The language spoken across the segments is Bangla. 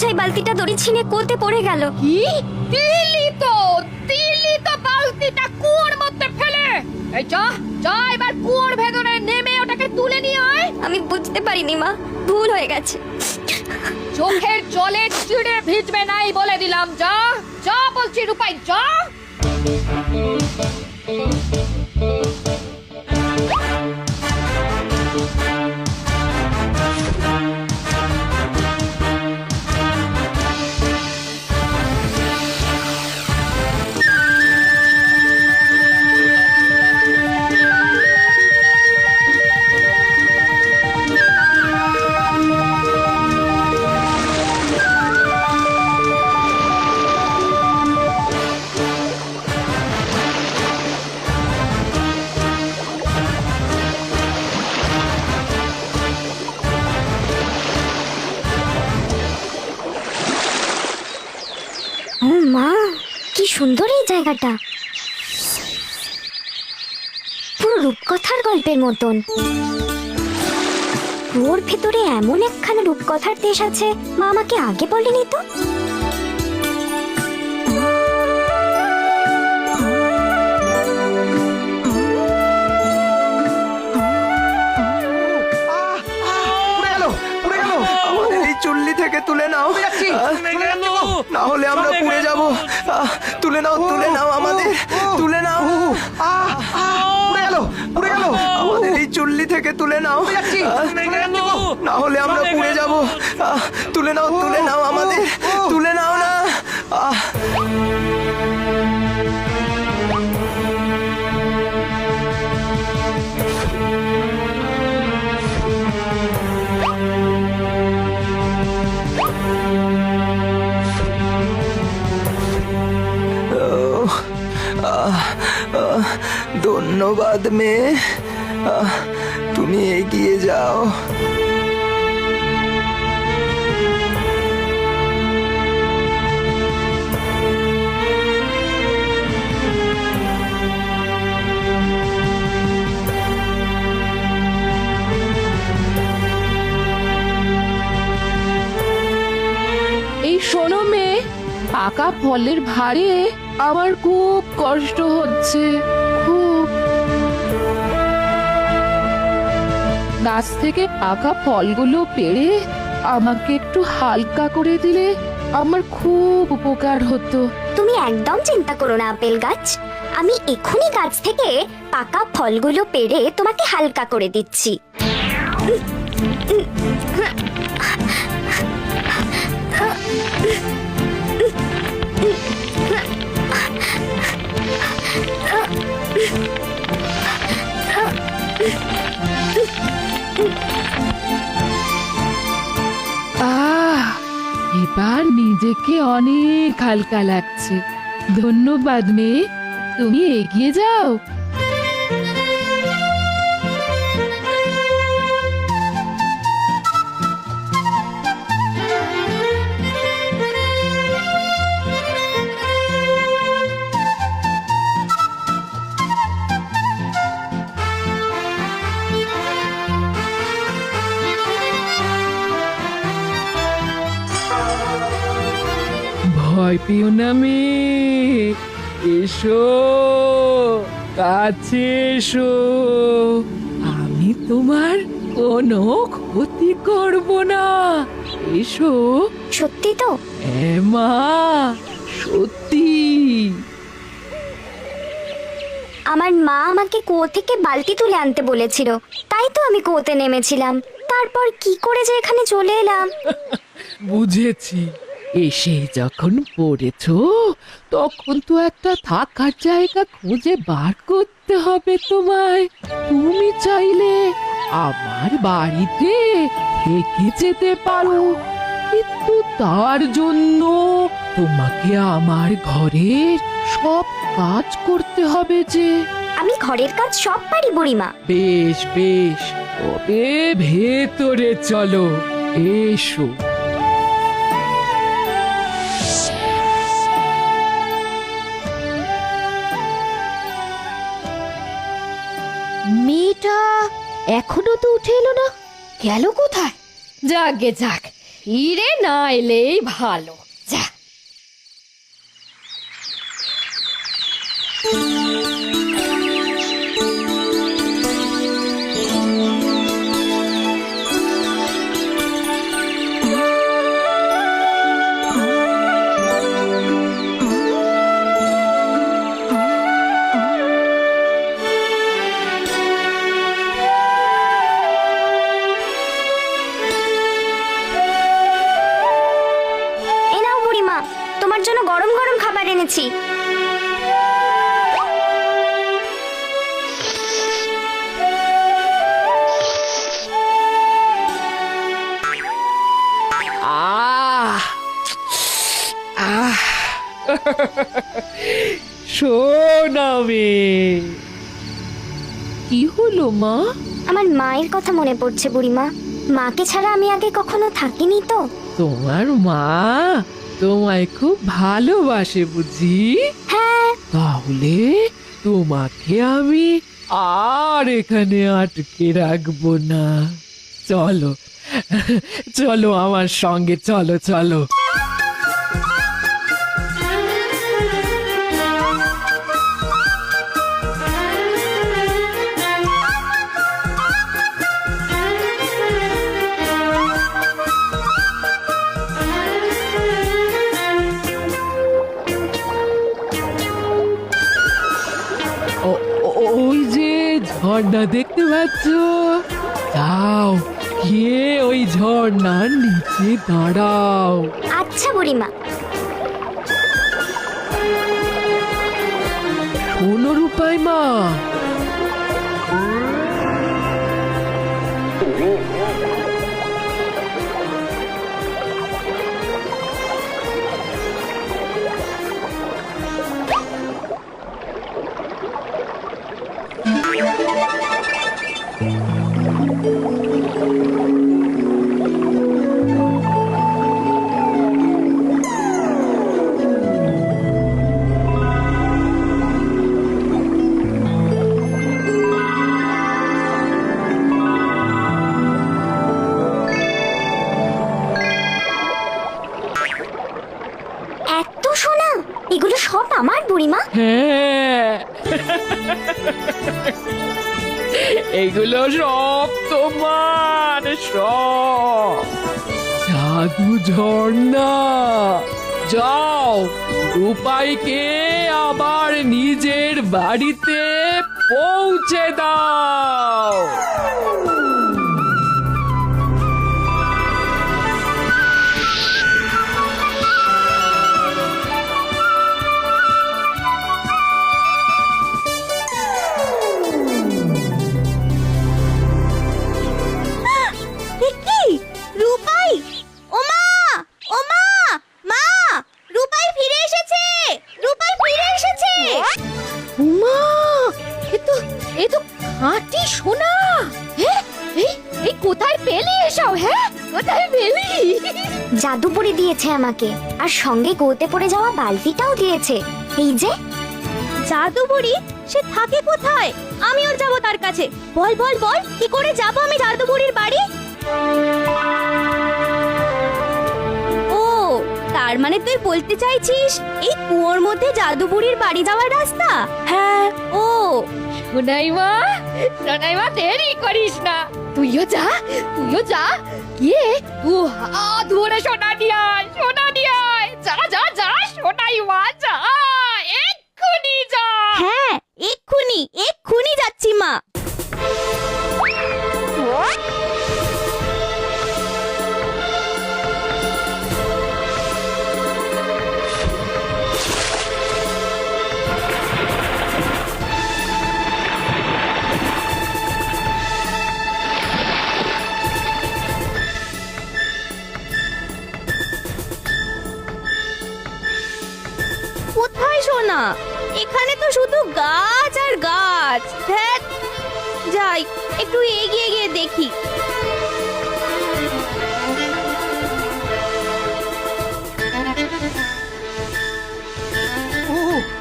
বোঝাই বালতিটা দড়ি ছিঁড়ে কোতে পড়ে গেল। কি? তিলি তো তিলি তো বালতিটা কুয়োর মধ্যে ফেলে। এই যা যা এবার কুয়োর ভেতরে নেমে ওটাকে তুলে নিয়ে আয়। আমি বুঝতে পারিনি মা। ভুল হয়ে গেছে। চোখের জলে চিড়ে ভিজবে নাই বলে দিলাম যা যা বলছি রূপাই যা। কি সুন্দর এই জায়গাটা। পুরো রূপকথার গল্পের মতন। ওর ভেতরে এমন একখানা রূপকথার দেশ আছে, মা আমাকে আগে বলেনি তো? থেকে তুলে নাও। না হলে আমরা পুড়ে যাব। তুলে নাও তুলে নাও আমাদের। তুলে নাও। পুড়ে গেল পুড়ে গেল। আমাদের এই চুল্লি থেকে তুলে নাও। না হলে আমরা পুড়ে যাব। আহ, তুলে নাও তুলে নাও আমাদের। তুলে নাও না। আহ। ধন্যবাদ মেয়ে। তুমি এগিয়ে যাও। শোনো মেয়ে পাকা ফলের ভারে আমার খুব কষ্ট হচ্ছে। গাছ থেকে পাকা ফলগুলো পেড়ে আমাকে একটু হালকা করে দিলে আমার খুব উপকার হতো। তুমি একদম চিন্তা করো না, আপেল গাছ। আমি এক্ষুনি গাছ থেকে পাকা ফলগুলো পেড়ে তোমাকে হালকা করে দিচ্ছি। আহ এবার নিজেকে অনেক হালকা লাগছে। ধন্যবাদ মেয়ে তুমি এগিয়ে যাও। ভয় পেও না মেয়ে এসো কাছে এসো। আমি তোমার কোনো ক্ষতি করব না। এসো। সত্যি তো? মা সত্যি। আমার মা আমাকে কুয়ো থেকে বালতি তুলে আনতে বলেছিল। তাই তো আমি কুয়োতে নেমেছিলাম। তারপর কি করে যে এখানে চলে এলাম? বুঝেছি। এসে যখন পড়েছো তখন তো একটা থাকার জায়গা খুঁজে বার করতে হবে তোমায়। তুমি চাইলে আমার বাড়িতে থেকে যেতে পারো কিন্তু তার জন্য তোমাকে আমার ঘরের সব কাজ করতে হবে যে। আমি ঘরের কাজ সব পারি বুড়িমা। বেশ বেশ তবে ভেতরে চলো এসো। এখনও তো উঠে এলো না? গেল কোথায়? যাক গে যাক। ইরে না এলেই ভালো। আহ। সোনামে। কি হলো মা? আমার মায়ের কথা মনে পড়ছে বুড়িমা। মাকে ছাড়া আমি আগে কখনো থাকিনি তো। তোমার মা তোমায় খুব ভালোবাসে বুঝি? হ্যাঁ। তাহলে তোমাকে আমি আর এখানে আটকে রাখব না। চলো চলো আমার সঙ্গে চলো চলো। ওই যে ঝর্ণা দেখতে পাচ্ছ? যাও গিয়ে ওই ঝর্ণার নিচে দাঁড়াও। আচ্ছা বুড়িমা। কোনো রূপায় মা আমার বুড়িমা? হ্যাঁ। এগুলো সব তোমার সব। জাদু ঝর্ণা। যাও রূপাইকে আবার নিজের বাড়িতে পৌঁছে দাও। উমা এ তো এ তো খাঁটি সোনা। হ্যাঁ এই এই কোথায় পেলি এসব হ্যাঁ কোথায় পেলি? জাদু পড়ে দিয়েছে আমাকে আর সঙ্গে গোতে পড়ে যাওয়া বালতিটাও দিয়েছে। এই যে। জাদু বুড়ি সে থাকে কোথায়? আমিও যাব তার কাছে। বল বল বল কি করে যাব আমি জাদু বুড়ির বাড়ি? তার মানে তুই বলতে চাইছিস এই কুয়োর মধ্যে জাদু বুড়ির বাড়ি যাওয়ার রাস্তা? হ্যাঁ ও। সোনাই মা সোনাই মা দেরি করিস না। তুইও যা তুইও যা। গিয়ে তু হাত ধরে সোনা নিয়ে আয় সোনা নিয়ে আয়। যা যা যা সোনাই মা যা এক্ষুনি যা। হ্যাঁ এক্ষুনি এক্ষুনি যাচ্ছি মা। গাছ ধ্যাৎ। যাই একটু এগিয়ে গিয়ে দেখি।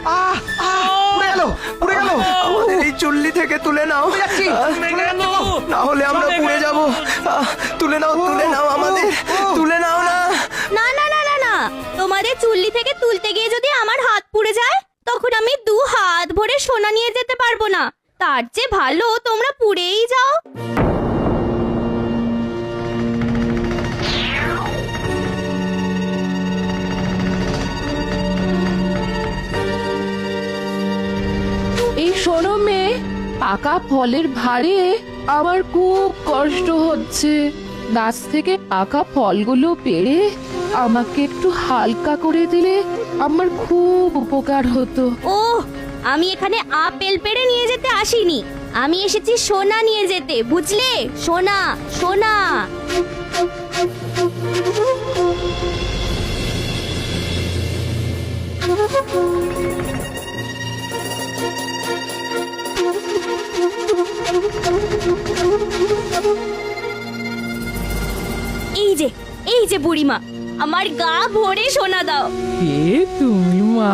আহ পুড়ে গেল পুড়ে গেল। আমাদের এই চুল্লি থেকে তুলে নাও। না হলে আমরা পুড়ে যাব। আহ, তুলে নাও তুলে নাও আমাদের। তুলে নাও না না না না না। তোমাদের চুল্লি থেকে তুলতে গিয়ে যদি আমার হাত পুড়ে যায় তখন আমি দু হাত ভরে সোনা নিয়ে যেতে পারব না তার চেয়ে ভালো তোমরা পুড়েই যাও। এই শোনো মেয়ে পাকা ফলের ভারে আমার খুব কষ্ট হচ্ছে। গাছ থেকে পাকা ফলগুলো পেড়ে আমাকে একটু হালকা করে দিলে আমার খুব উপকার হতো। ও আমি এখানে আপেল পেড়ে নিয়ে যেতে আসিনি। আমি এসেছি সোনা নিয়ে যেতে, বুঝলে? সোনা সোনা। এই যে এই যে বুড়িমা, আমার গা ভরে সোনা দাও। কে তুমি, মা?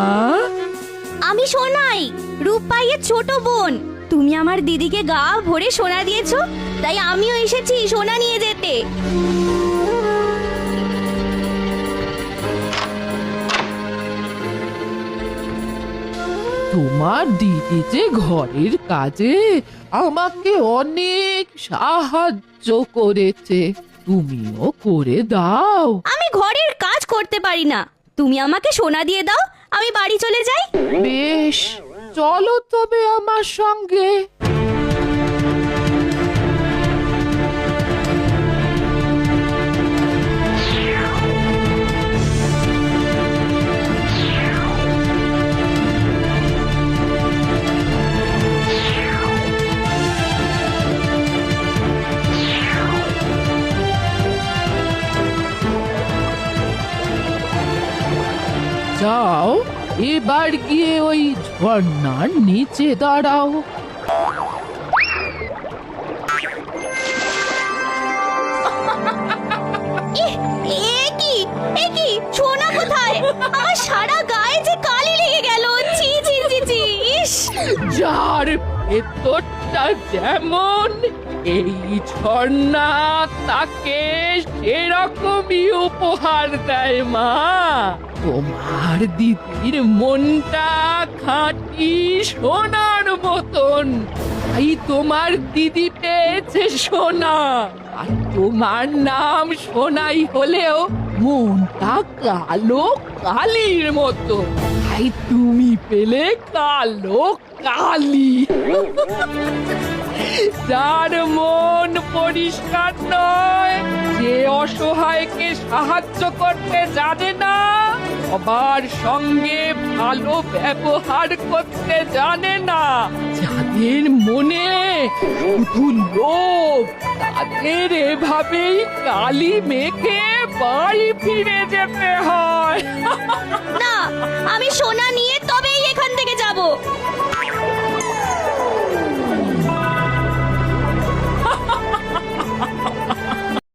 সোনাই রূপাইয়ের ছোট বোন। তুমি আমার দিদিকে গা ভরে সোনা দিয়েছ তাই আমিও এসেছি সোনা নিয়ে যেতে। তোমার দিদি যে ঘরের কাজে আমাকে অনেক সাহায্য করেছে। তুমিও করে দাও। আমি ঘরের কাজ করতে পারি না। তুমি আমাকে সোনা দিয়ে দাও আমি বাড়ি চলে যাই? বেশ চলো তবে আমার সঙ্গে। ঝর্ণার নিচে দাঁড়াও। সোনা কোথায়? আমার সারা গায়ে যে কালি লেগে গেল। ছি ছি ছি ছি ইস। যার ভেতরটা যেমন এই ঝর্ণা তাকে সেরকমই উপহার দেয় মা। তোমার দিদির মনটা খাঁটি সোনার মতন। তাই তোমার দিদি পেয়েছে সোনা। আর তোমার নাম সোনাই হলেও মনটা কালো কালির মতো। তাই তুমি পেলে কালো কালি। যার মন পরিষ্কার নয়, যে অসহায়কে সাহায্য করতে জানে না সবার সঙ্গে ভালো ব্যবহার করতে জানে না। যাদের মনে লোভ, তাদের এভাবেই কালি মেখে বাড়ি ফিরে যেতে হয়। না, আমি সোনা নিয়ে তবেই এখান থেকে যাব।